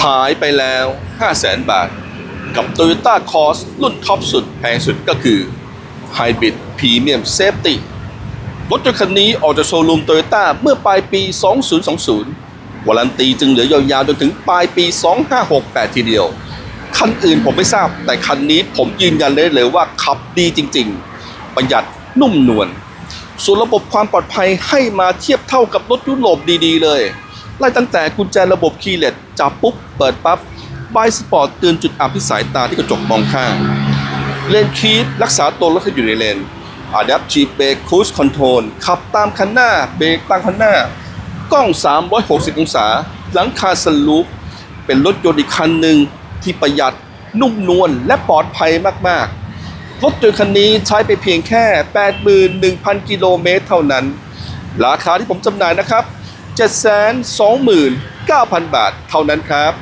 หายไปแล้ว 500,000บาท กับ Toyota Cross รุ่นท็อปสุดแพงสุดก็คือ Hybrid Premium Safety รถยนต์คันนี้ออกจากโชว์รูมโตโยต้าเมื่อปลายปี 2020 วารันตีจึงเหลือยาวๆจนถึงปลายปี 2568 ทีเดียว คันอื่นผมไม่ทราบ แต่คันนี้ผมยืนยันได้เลยว่าขับดีจริงๆ ประหยัดนุ่มนวลส่วนระบบความปลอดภัยให้มาเทียบเท่ากับรถยุโรปดีๆเลย ไล่ตั้งแต่กุญแจระบบคีย์เลสจับปุ๊บ เปิดปั๊บบายสปอร์ตเตือนจุดอับที่สายตาที่กระจกมองข้าง เลนคีปรักษาตัวรถให้อยู่ในเลน Adaptive Brake Cruise Control ขับตามคันหน้า เบรกตามคันหน้า กล้อง 360 องศา หลังคาสลูป เป็นรถยนต์อีกคันหนึ่งที่ประหยัด นุ่มนวลและปลอดภัยมาก ๆ รถยนต์คันนี้ใช้ไปเพียงแค่ 81,000 กิโลเมตรเท่านั้น ราคาที่ผมจำหน่ายนะครับ 729,000 บาทเท่านั้นครับ